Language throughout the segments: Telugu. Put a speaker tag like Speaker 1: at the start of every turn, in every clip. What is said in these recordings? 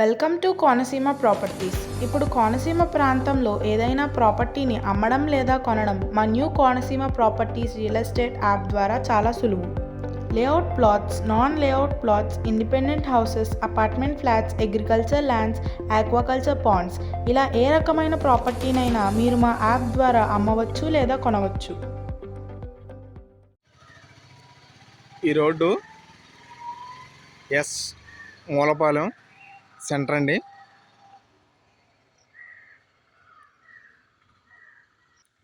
Speaker 1: Welcome to Konaseema properties. ఇప్పుడు కోనసీమ ప్రాంతంలో ఏదైనా ప్రాపర్టీని అమ్మడం లేదా కొనడం మా new Konaseema properties real estate app ద్వారా చాలా సులువు. Layout plots non layout plots independent houses apartment flats agriculture lands aquaculture ponds. ఇలా ఏ రకమైన ప్రాపర్టీనైనా మీరు మా యాప్ ద్వారా అమ్మవచ్చు లేదా కొనవచ్చు.
Speaker 2: ఈ రోడ్డు ఎస్ మూలపాలెం సెంటర్ అండి.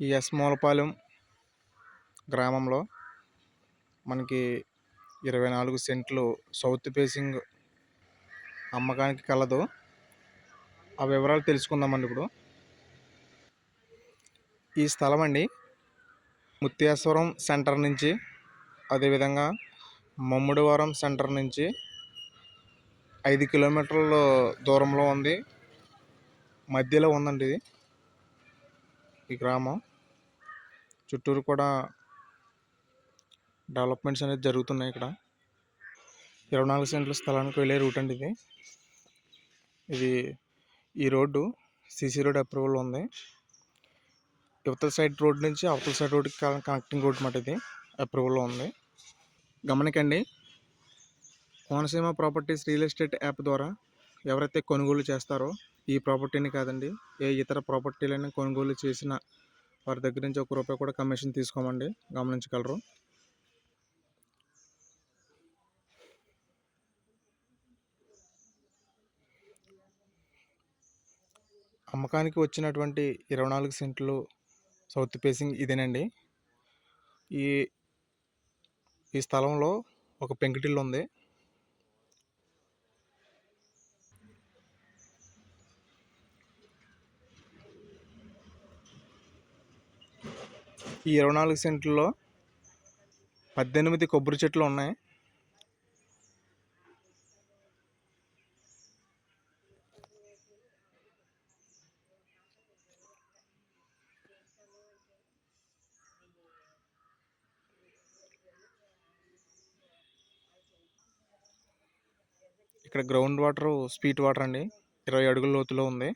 Speaker 2: ఈ ఎస్ మూలపాలెం గ్రామంలో మనకి ఇరవై నాలుగు సెంట్లు సౌత్ ఫేసింగ్ అమ్మకానికి కలదు. ఆ వివరాలు తెలుసుకుందామండి ఇప్పుడు. ఈ స్థలం అండి. ముత్యాశ్వరం సెంటర్ నుంచి అదేవిధంగా మమ్ముడివరం సెంటర్ నుంచి ఐదు కిలోమీటర్ల దూరంలో ఉంది. మధ్యలో ఉందండి ఇది. ఈ గ్రామం. చుట్టూరు కూడా డెవలప్మెంట్స్ అనేది జరుగుతున్నాయి ఇక్కడ. ఇరవై నాలుగు సెంట్ల స్థలానికి వెళ్ళే రూట్ అండి ఇది. ఇది ఈ రోడ్డు సీసీ రోడ్ అప్రూవల్ ఉంది. యువతల సైడ్ రోడ్ నుంచి అవతల సైడ్ రోడ్కి కనెక్టింగ్ రోడ్ మాట ఇది. అప్రూవల్లో ఉంది. గమనికండి Konaseema properties real estate app ద్వారా ఎవరైతే కొనుగోలు చేస్తారో ఈ ప్రాపర్టీని కాదండి ఏ ఇతర ప్రాపర్టీలైనా కొనుగోలు చేసిన వారి దగ్గర నుంచి ఒక రూపాయి కూడా కమిషన్ తీసుకోమండి గమనించగలరు. అమ్మకానికి వచ్చినటువంటి ఇరవై నాలుగు సెంట్లు సౌత్ ఫేసింగ్ ఇదేనండి. ఈ ఈ స్థలంలో ఒక పెంకుటిల్లు ఉంది. ఈ ఇరవై నాలుగు సెంట్లలో పద్దెనిమిది కొబ్బరి చెట్లు ఉన్నాయి. ఇక్కడ గ్రౌండ్ వాటర్ స్పీట్ వాటర్ అండి. ఇరవై అడుగుల లోతులో ఉంది.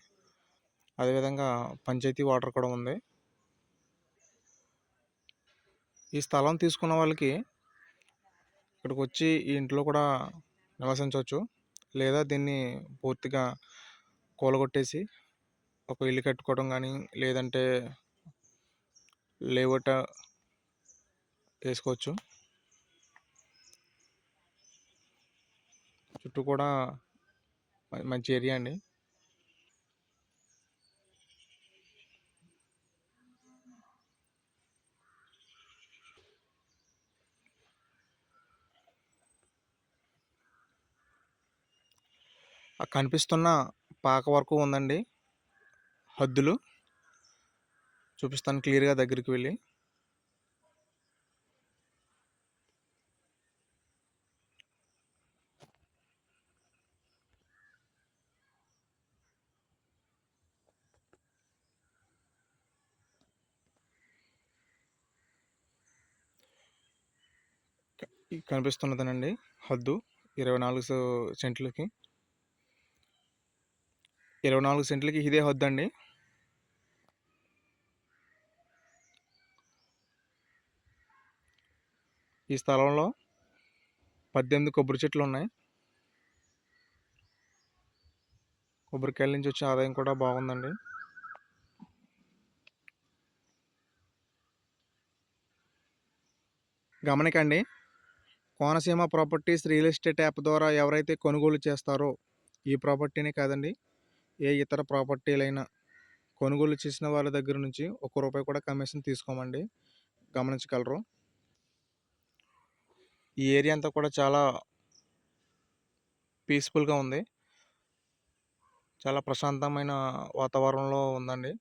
Speaker 2: అదేవిధంగా పంచాయతీ వాటర్ కూడా ఉంది. ఈ స్థలం తీసుకున్న వాళ్ళకి ఇక్కడికి వచ్చి ఈ ఇంట్లో కూడా నివసించవచ్చు. లేదా దీన్ని పూర్తిగా కూలగొట్టేసి ఒక ఇల్లు కట్టుకోవడం కానీ లేదంటే లేవట వేసుకోవచ్చు. చుట్టూ కూడా మంచి ఏరియా అండి. కనిపిస్తున్న పాక వరకు ఉందండి. హద్దులు. చూపిస్తాను క్లియర్గా దగ్గరికి వెళ్ళి. కనిపిస్తున్నదనండి. హద్దు. ఇరవై నాలుగు సెంట్లకి. ఇరవై నాలుగు సెంట్లకి ఇదే వద్దండి ఈ స్థలంలో పద్దెనిమిది కొబ్బరి చెట్లు ఉన్నాయి. కొబ్బరికాయల నుంచి వచ్చే ఆదాయం కూడా బాగుందండి. గమనికండి Konaseema properties real estate app ద్వారా ఎవరైతే కొనుగోలు చేస్తారో ఈ ప్రాపర్టీనే కాదండి ఏ ఇతర ప్రాపర్టీలైనా కొనుగోలు చేసిన వాళ్ళ దగ్గర నుంచి ఒక్క రూపాయి కూడా కమిషన్ తీసుకోమండి. గమనించగలరు. ఈ ఏరియా అంతా కూడా చాలా పీస్ఫుల్గా ఉంది. చాలా ప్రశాంతమైన వాతావరణంలో ఉందండి.